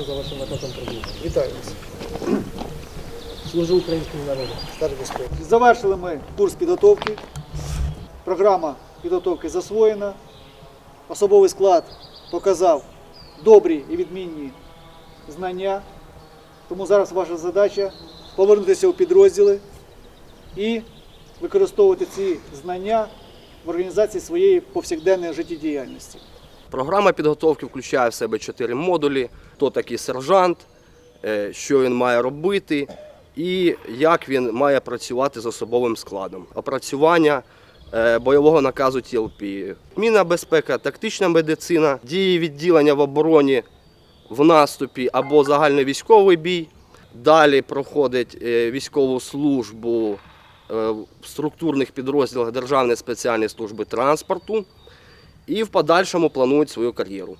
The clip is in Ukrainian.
вдячний за вашим наказом прибув. Вітаю вас. Служу українському народу. Завершили ми курс підготовки. Програма підготовки засвоєна. Особовий склад показав добрі і відмінні знання. Тому зараз ваша задача повернутися у підрозділи і використовувати ці знання в організації своєї повсякденної життєдіяльності. Програма підготовки включає в себе чотири модулі: хто такий сержант, е, що він має робити і як він має працювати з особовим складом. Опрацювання е, бойового наказу ТЛП, мінна безпека, тактична медицина, дії відділення в обороні в наступі або загальновійськовий бій. Далі проходить е, військову службу в структурних підрозділах Державної спеціальної служби транспорту і в подальшому планують свою кар'єру.